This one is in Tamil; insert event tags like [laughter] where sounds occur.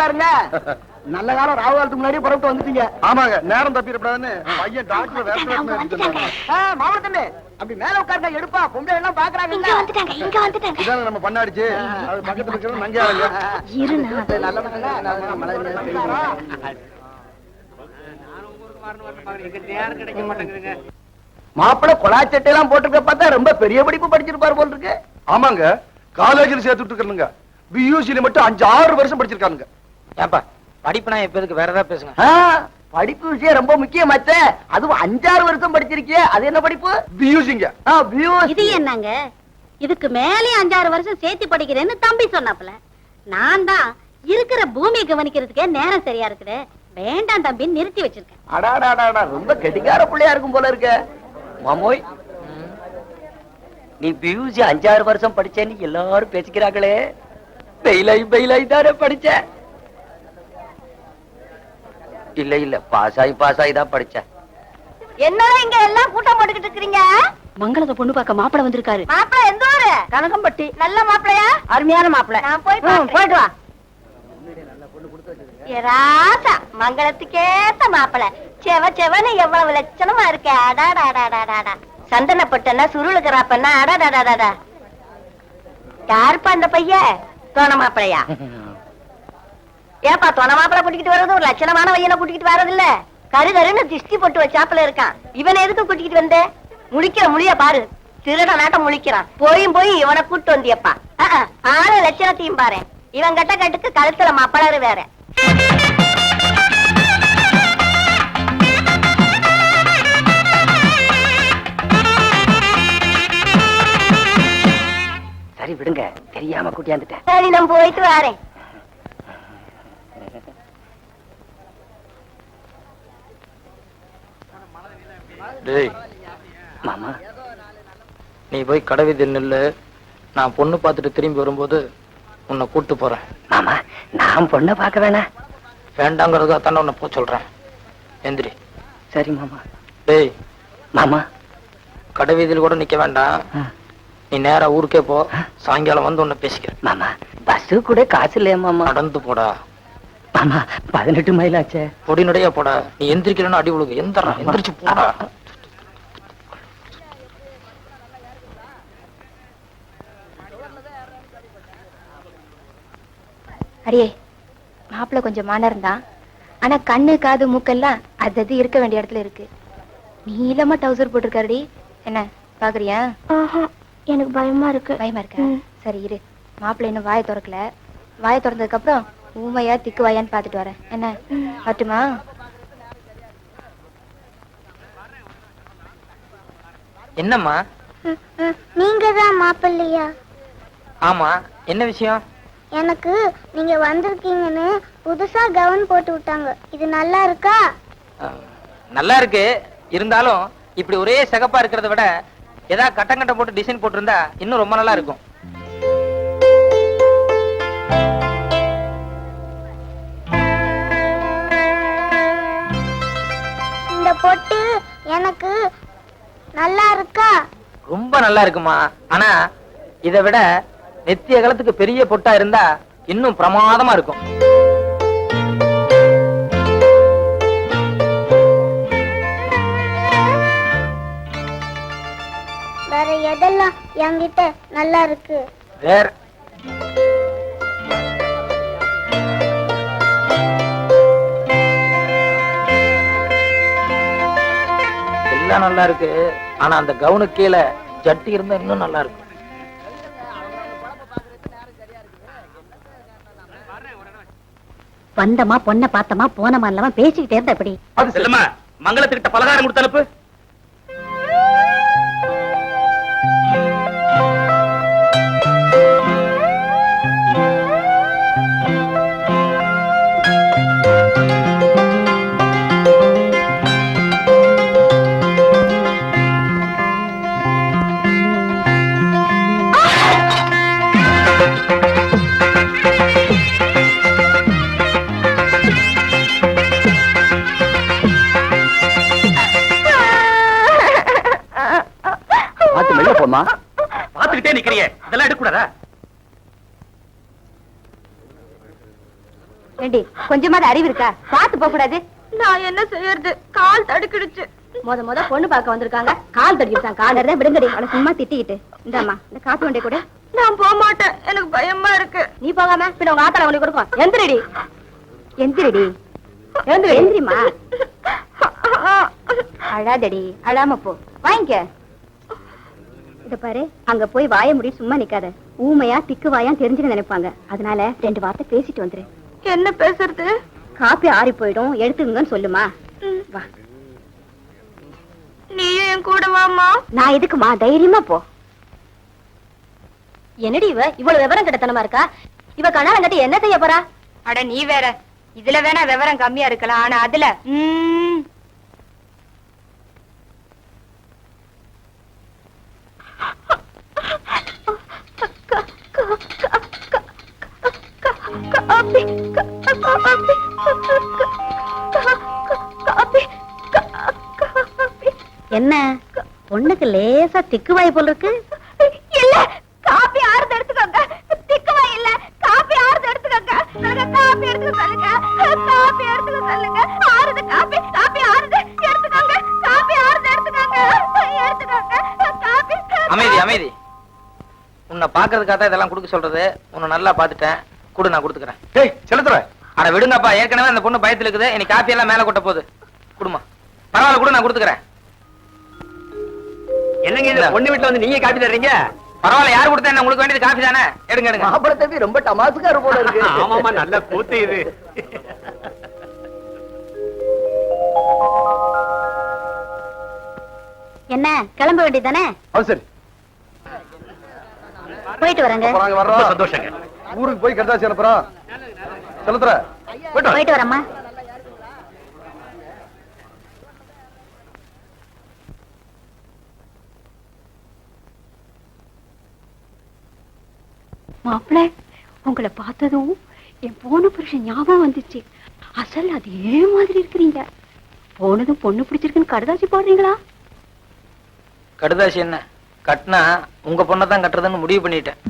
உட்காருங்க. நல்ல காலம் ராவு காலத்துக்கு முன்னாடியே புறப்பட்டு வந்துட்டீங்க. ஆமாங்க நேரம் தப்பிடப்படாதுன்னு பையன் டாக்டர் மாவட்ட தம்பி அப்படி மேல உட்காருங்க எடுப்பா. பொம்பளை எல்லாம் பாக்குறாங்க. இங்க வந்துட்டாங்க இங்க வந்துட்டாங்க. இதான நம்ம பண்ணாடிச்சு. அது பக்கத்துல இருக்கிறது நங்கையாளுங்க இருண்ணா நல்ல நல்ல. மாப்பிள்ளை கொலாச்சட்டை எல்லாம் போட்டிருக்க பார்த்தா ரொம்ப பெரிய படிப்பு படிச்சிருப்பாரு போல் இருக்கு. ஆமாங்க காலேஜில் சேர்த்துட்டு இருக்கிறனுங்க பியூசில மட்டும் அஞ்சு ஆறு வருஷம் படிச்சிருக்கானுங்க. ஏன்பா படிப்புனா எப்ப எதுக்கு வேற ஏதாவது பேசுங்க. படிப்பு விஷயம் ரொம்ப முக்கியமாச்சே அதுவும் அஞ்சாறு வருஷம் படிச்சிருக்கியே அது என்ன படிப்பு? பியூசிங்க. இது என்னங்க? இதுக்கு மேலே அஞ்சாறு வருஷம் சேர்த்து படிக்கிறேன்னு தம்பி சொன்னாப்புல. நான் தான் இருக்கிற பூமியை கவனிக்கிறதுக்கே நேரம் சரியா இருக்குது. வேண்டாம் தம்பி நிறுத்தி வச்சிருக்கேன். அடாடாடாடா ரொம்ப கெட்டிக்கார பிள்ளையா இருக்கும் போல இருக்க. மாமோய் நீ பியூசி அஞ்சாறு வருஷம் படிச்சேன்னு எல்லாரும் பேசிக்கிறாங்களே. பெயிலாய் பெயிலாய் தானே படிச்ச? இல்ல இல்ல. பாஸ் ஆகி பாஸ் ஆகி தான் படிச்சேன். என்னடா இங்க எல்லாம் கூட்டம் போட்டுக்கிட்டு இருக்கீங்க மங்களத்தை பொண்ணு பார்க்க மாப்பிள வந்திருக்காரு. மாப்பிள எந்த ஊரு? கனகம்பட்டி. நல்ல மாப்பிளையா? அருமையான மாப்பிள. நான் போய் போயிட்டு வா. ராசா மங்களத்துக்கேத்த மாப்பிள. செவ செவன்னு எவ்வளவு லட்சணமா இருக்க. அடாடாடாடாடா சந்தனப்பட்டனா சுருளுக்குறாப்பன்னா அடாடாடாடா யாருப்பா அந்த பையன்? தோண மாப்பிளையா? [laughs] ஏப்பா தொண மாப்பிள கூட்டிக்கிட்டு வர்றது ஒரு லட்சணமான பையனை கூட்டிக்கிட்டு வர்றது இல்ல கரு கருன்னு திஷ்டி போட்டு வச்சாப்புல இருக்கான். இவனை எதுக்கு கூட்டிக்கிட்டு வந்தே? முழிக்கிற முழிய பாரு. திருட நாட்டம் முழிக்கிறான். போயும் போய் இவனை கூட்டு வந்தியப்பா. ஆளு லட்சணத்தையும் பாரு. இவன் கட்ட கட்டுக்கு கழுத்துல மப்பளரு வேற. சரி விடுங்க. தெரியாம கூட்டியாந்துட்டேன். சரி நான் போயிட்டு வரேன். டேய் மாமா நீ போய் கடவிதில் நில்லு. நான் பொண்ணு பார்த்துட்டு திரும்பி வரும்போது உன்னை கூட்டு போறேன். மாமா நான் பொண்ணை பார்க்க வேணாம். வேண்டாங்கிறதுக்காக தானே உன்னை போக சொல்றேன். எந்திரி. சரி மாமா. டேய் மாமா. கடைவீதியில் கூட நிக்க வேண்டாம். நீ நேரா ஊருக்கே போ. சாயங்காலம் வந்து உன்னை பேசிக்கிறேன். மாமா பஸ் கூட காசு இல்லையா மாமா? நடந்து போடா. மாமா பதினெட்டு மைல் ஆச்சே. பொடி நடையா போடா. நீ எந்திரிக்கலன்னா அடி எந்திரா எந்திரிச்சு போடா. அடியே மாப்பிள்ளை கொஞ்சம் மானம் தான் ஆனா கண்ணு காது மூக்கெல்லாம் அது அது இருக்க வேண்டிய இடத்துல இருக்கு. நீளமா டவுசர் போட்டிருக்காருடி. என்ன பாக்குறியா? எனக்கு பயமா இருக்கு. பயமா இருக்கா? சரி இரு. மாப்பிள்ளை இன்னும் வாயை திறக்கல. வாயை திறந்ததுக்கு அப்புறம் ஊமையா திக்கு வாயான்னு பாத்துட்டு வரேன். என்ன பட்டுமா என்னம்மா? நீங்க தான் மாப்பிள்ளையா? ஆமா என்ன விஷயம்? எனக்கு நீங்க வந்திருக்கீங்கன்னு புதுசா கவுன் போட்டு விட்டாங்க. இது நல்லா இருக்கா? நல்லா இருக்கு. இருந்தாலும் இப்படி ஒரே சிகப்பா இருக்கிறத விட ஏதாவது கட்டம் கட்டம் போட்டு டிசைன் போட்டிருந்தா இன்னும் ரொம்ப நல்லா இருக்கும். இந்த பொட்டு எனக்கு நல்லா இருக்கா? ரொம்ப நல்லா இருக்குமா? ஆனா இதை விட நெத்திய காலத்துக்கு பெரிய பொட்டா இருந்தா இன்னும் பிரமாதமா இருக்கும். வேற எதெல்லாம் என்கிட்ட நல்லா இருக்கு? வேற. எல்லாம் நல்லா இருக்கு. ஆனா அந்த கவுனுக்கு கீழே ஜட்டி இருந்தா இன்னும் நல்லா இருக்கும். வந்தமா பொண்ணை பார்த்தமா போனமா இல்லாம பேசிக்கிட்டே இருந்தா எப்படி? மங்களத்துக்கிட்ட பலகாரம் கொடுத்து அனுப்பு. ஏண்டி கொஞ்சமாவது அறிவு இருக்கா? பார்த்து போக கூடாது நான் என்ன செய்யறது? கால் தடுக்கிடுச்சு. முத முத பொண்ணு பார்க்க வந்திருக்காங்க. கால் தடுக்கிடுச்சான் கால் தான் விடுங்கடி. அவளை சும்மா திட்டிக்கிட்டு. இந்தாம்மா இந்த காப்பி வண்டி கூட. நான் போக மாட்டேன். எனக்கு பயமா இருக்கு. நீ போகாம பின்ன உங்க ஆத்தால உனக்கு கொடுப்போம். எந்திரடி. எந்திரடி. எந்திரி. எந்திரிமா அழாதடி. அழாம போ. வாங்கிக்க. இத பாரு அங்க போய் வாய முடி சும்மா நிக்காத. ஊமையா திக்கு வாயா தெரிஞ்சுன்னு நினைப்பாங்க. அதனால ரெண்டு வார்த்தை பேசிட்டு வந்துரு. என்ன பேசுறது காப்பி ஆறி போயிடும் எடுத்துங்கன்னு சொல்லுமா வா நீயும் என் கூட வாமா நான் எதுக்குமா தைரியமா போ என்னடி இவ இவ்வளவு விவரம் கிட்டத்தனமா இருக்கா இவ கணவன் கட்டி என்ன செய்ய போறா அட நீ வேற இதுல வேணா விவரம் கம்மியா இருக்கலாம் ஆனா அதுல ம்ம். என்ன? பொண்ணுக்கு லேசா திக்கு வாய் போல இருக்கு. இல்ல காப்பி ஆறுது எடுத்துக்கோங்க. திக்குவா இல்ல ஆறுது எடுத்துக்கோங்க. நாங்க காப்பி எடுத்துக்க சொல்லுங்க. காப்பி எடுத்துக்க சொல்லுங்க. ஆறுது காப்பி காப்பி ஆறுது. எடுத்துக்கோங்க. காப்பி ஆறுது எடுத்துக்கோங்க. எடுத்துக்கோங்க. காப்பி அமைதி அமைதி. உன்னை பாக்குறதுக்காக தான் இதெல்லாம் கொடுக்க சொல்றது. உன்னை நல்லா பாத்துட்டேன் கொடு நான் கொடுத்துக்கிறேன். டேய் செலுத்துற அட விடுங்கப்பா ஏற்கனவே அந்த பொண்ணு பயத்துல இருக்குது. இன்னைக்கு காப்பி எல்லாம் மேல கொட்ட போகுது. குடுமா. பரவாயில்ல கூட நான் கொடுத்துக்கிறேன். என்னங்க இது? பொண்ணு வீட்டுல வந்து நீங்க காப்பி தர்றீங்க? பரவாயில்ல யார் கொடுத்தா என்ன? உங்களுக்கு வேண்டியது காப்பி தானே? எடுங்க எடுங்க. தம்பி ரொம்ப டமாசுக்காரு போல இருக்கு. [laughs] ஆமாமா நல்ல கூத்து இது. என்ன கிளம்ப வேண்டியதானே அது சரி. போயிட்டு வரேங்க. சந்தோஷங்க. ஊருக்கு போய் கடுதாசி அனுப்புறோம். செலுத்துற போயிட்டு வரேம்மா. மாப்பிள்ள உங்களை பார்த்ததும் என் போன புருஷன் ஞாபகம் வந்துச்சு. அசல் அதே மாதிரி இருக்கிறீங்க? போனதும் பொண்ணு பிடிச்சிருக்குன்னு கடுதாசி போடுறீங்களா? கடுதாசி என்ன? கட்டினா உங்க பொண்ணை தான் கட்டுறதுன்னு முடிவு பண்ணிட்டேன்.